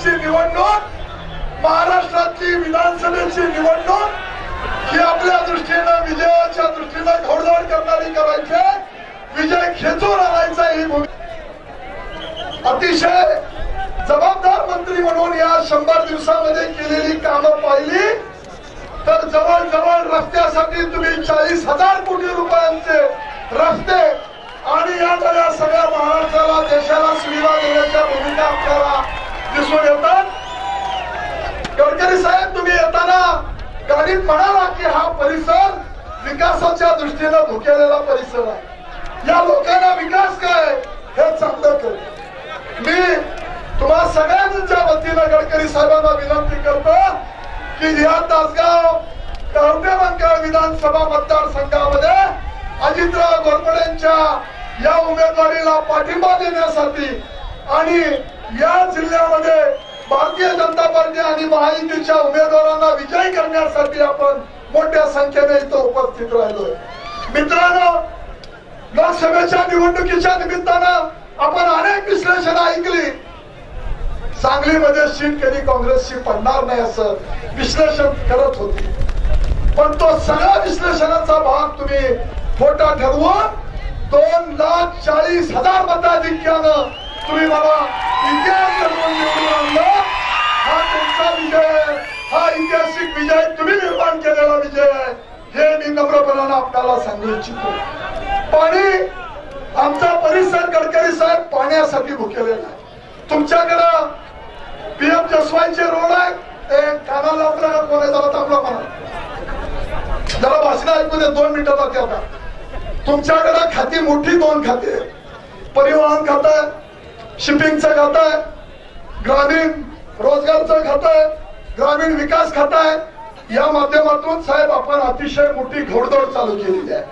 विधानसभेची निवडणूक महाराष्ट्रातली विधानसभेची निवडणूक ही आपल्या दृष्टीनं विजयाच्या दृष्टीनं घोडदौड करणारी करायची विजय खेचून आणायचा ही भूमिका अतिशय जबाबदार मंत्री म्हणून या शंभर दिवसामध्ये केलेली कामं पाहिली. तर जवळजवळ रस्त्यासाठी तुम्ही चाळीस हजार कोटी रुपयांचे गाडीत म्हणाला की हा परिसर विकासाच्या दृष्टीनं धुकेलेला परिसर आहे. या लोकांना विकास काय हे चांगलं कर मी तुम्हा सगळ्यांच्या वतीनं गडकरी साहेबांना विनंती करतो की या तासगाव कवटेमंका विधानसभा मतदारसंघामध्ये अजितराव घोरपडेंच्या या उमेदवारीला पाठिंबा देण्यासाठी आणि या जिल्ह्यामध्ये भारतीय जनता पार्टी आणि महायुतीच्या उमेदवारांना विजयी करण्यासाठी आपण मोठ्या संख्येने इथं उपस्थित राहिलोय. मित्रांनो लोकसभेच्या निवडणुकीच्या निमित्तानं आपण अनेक विश्लेषण ऐकली. सांगलीमध्ये सीट कधी काँग्रेसची पडणार नाही असं विश्लेषण करत होती. पण तो सगळ्या विश्लेषणाचा भाग तुम्ही मोठा ठरवून दोन लाख चाळीस हजार मताधिक्यानं तुम्ही मला इतिहास घडवून निवडून आणलं. हा तुमचा विजय हा ऐतिहासिक विजय तुम्ही निर्माण केलेला विजय हे मी नम्रपणानं आपल्याला सांगू इच्छितो पाणी आमचा परिसर गडकरी साहेब पाण्यासाठी भुकेलेला आहे. तुमच्याकडं पीएम जसवाईचे रोड आहे ते कानाला आपल्याला कोण आहे जरा थांबला म्हणा जरा भाषण ऐकू दे दोन मिनिटं जाते आता. तुमच्याकडे खाती मोठी दोन खाती आहेत परिवहन खात आहे शिपिंगचं खात आहे ग्रामीण रोजगारचं खात आहे ग्रामीण विकास खात आहे. या माध्यमातून साहेब आपण अतिशय मोठी घोडदौड चालू केलेली आहे.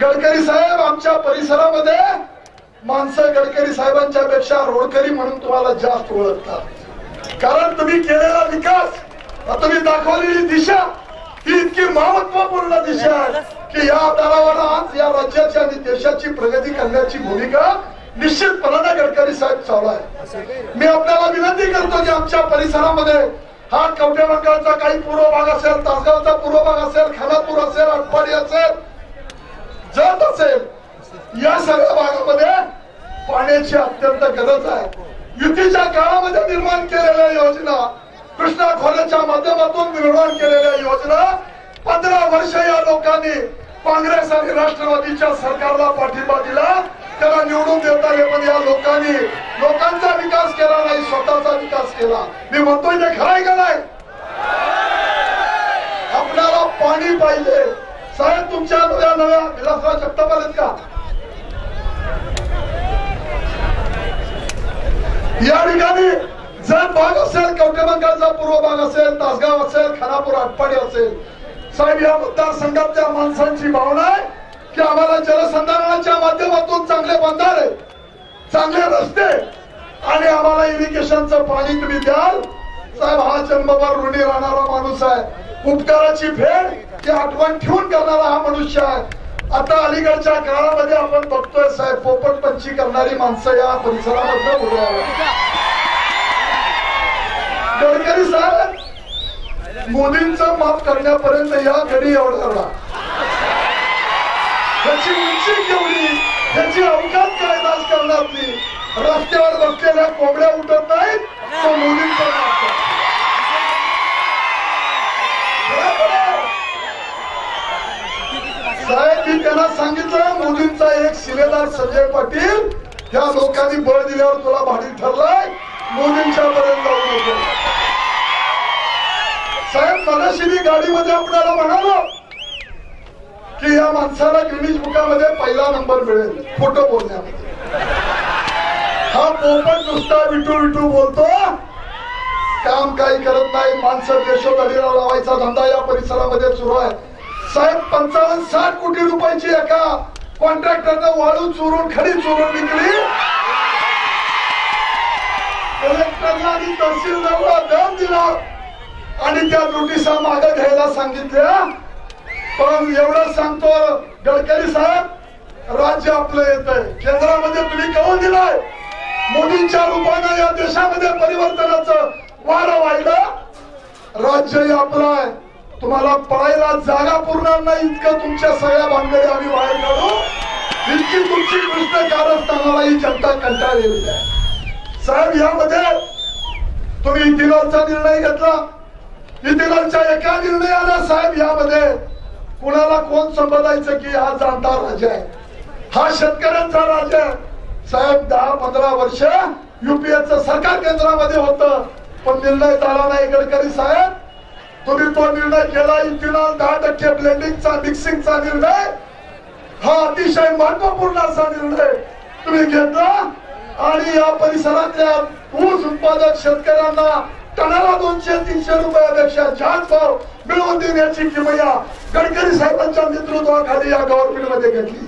गडकरी साहेब आमच्या परिसरामध्ये माणसं गडकरी साहेबांच्या पेक्षा रोडकरी म्हणून तुम्हाला जास्त ओळखतात. कारण तुम्ही केलेला विकास तुम्ही दाखवलेली दिशा ही इतकी महत्त्वपूर्ण दिशा आहे की या आधारावर आज या राज्याची आणि देशाची प्रगती करण्याची भूमिका निश्चितपणाने गडकरी साहेब चालू आहे. मी आपल्याला विनंती करतो की आमच्या परिसरामध्ये हा कवठे कवटेमंगळचा काही पूर्व भाग असेल तासगावचा पूर्व भाग असेल खानापूर असेल अटपाडी असेल जत असेल या सगळ्या भागामध्ये पाण्याची अत्यंत गरज आहे. युतीच्या काळामध्ये निर्माण केलेल्या योजना कृष्णा खोऱ्याच्या माध्यमातून निर्माण केलेल्या योजना पंधरा वर्ष या लोकांनी काँग्रेस आणि राष्ट्रवादीच्या सरकारला पाठिंबा दिला त्याला निवडून या लोकांचा विकास केला नाही स्वतःचा विकास केला. मी म्हणतोय ते खराय का नाही? आपल्याला पाणी पाहिजे. साहेब तुमच्या नव्या नव्या विलासराव जगताप आलेत का? या ठिकाणी जर भाग असेल कवटेमंगलचा पूर्व भाग असेल तासगाव असेल खानापूर आटपाडी असेल. साहेब या मतदारसंघातल्या माणसांची भावना आहे की आम्हाला जलसंधारणाच्या माध्यमातून चांगले बंधारे चांगले रस्ते आणि आम्हाला इरिगेशनचं पाणी तुम्ही द्याल. साहेब हा जन्मभर ऋणी राहणारा माणूस आहे. उपकाराची फेड ही आठवण ठेवून करणारा हा मनुष्य आहे. आता अलीकडच्या काळामध्ये आपण बघतोय साहेब पोपट पंची करणारी माणसं या परिसरामध्ये उभे गडकरी साहेब मोदींचं माफ करण्यापर्यंत या घडी एवढा त्याची उंची केवढी? त्याची अवकाश काय राजकारणातली रस्त्यावर बसलेल्या कोंबड्या उठत नाहीत तो मोदींचा साहेब मी त्यांना सांगितलं मोदींचा एक शिलेदार संजय पाटील या लोकांनी बळ दिल्यावर तुला भाडी ठरलाय मोदींच्या पर्यंत जाऊ नको. साहेब मगाशी मी गाडीमध्ये आपल्याला म्हणालो की या माणसाला गिनीज बुकामध्ये पहिला नंबर मिळेल फोटो बोलण्यामध्ये. हा पोपट नुसता विटू विटू बोलतो. काम काही करत नाही माणसं देशोधडीला लावायचा धंदा या परिसरामध्ये सुरू आहे. साहेब पंचावन्न साठ कोटी रुपयाची एका कॉन्ट्रॅक्टरनं वाळू चोरून खडी चोरून विकली. कलेक्टरला आणि तहसीलदारला दम दिला. आणि त्या नोटिसा मागे घ्यायला सांगितल्या पण एवढं सांगतो गडकरी साहेब राज्य आपलं येत आहे केंद्रामध्ये तुम्ही कळून दिलाय. मोदींच्या रूपानं या देशामध्ये परिवर्तनाचं वारं वाहिलं. राज्यही आपलं आहे. तुम्हाला पळायला जागा पुरणार नाही इतकं तुमच्या सगळ्या भानगडी आम्ही बाहेर काढू. इतकी तुमची कृष्ण कारस्थानाला ही जनता कंटाळलेली आहे. साहेब यामध्ये तुम्ही इतिहासचा निर्णय घेतला. इतिहासच्या एका निर्णयानं साहेब यामध्ये कुणाला कोण संबोधायचं की हा जाणता राजा आहे हा शेतकऱ्यांचा राजा आहे. साहेब दहा पंधरा वर्ष युपीएच सरकार केंद्रामध्ये होत. पण निर्णय झाला नाही गडकरी साहेब. तुम्ही तो निर्णय केला इथेनॉल दहा टक्के ब्लेंडिंगचा मिक्सिंगचा निर्णय. हा अतिशय महत्त्वपूर्ण असा निर्णय तुम्ही घेतला. आणि या परिसरातल्या ऊस उत्पादक शेतकऱ्यांना टनाला दोनशे तीनशे रुपयापेक्षा जास्त भाव मिळवून देण्याची किमया गडकरी साहेबांच्या नेतृत्वाखाली या गव्हर्नमेंटमध्ये घेतली.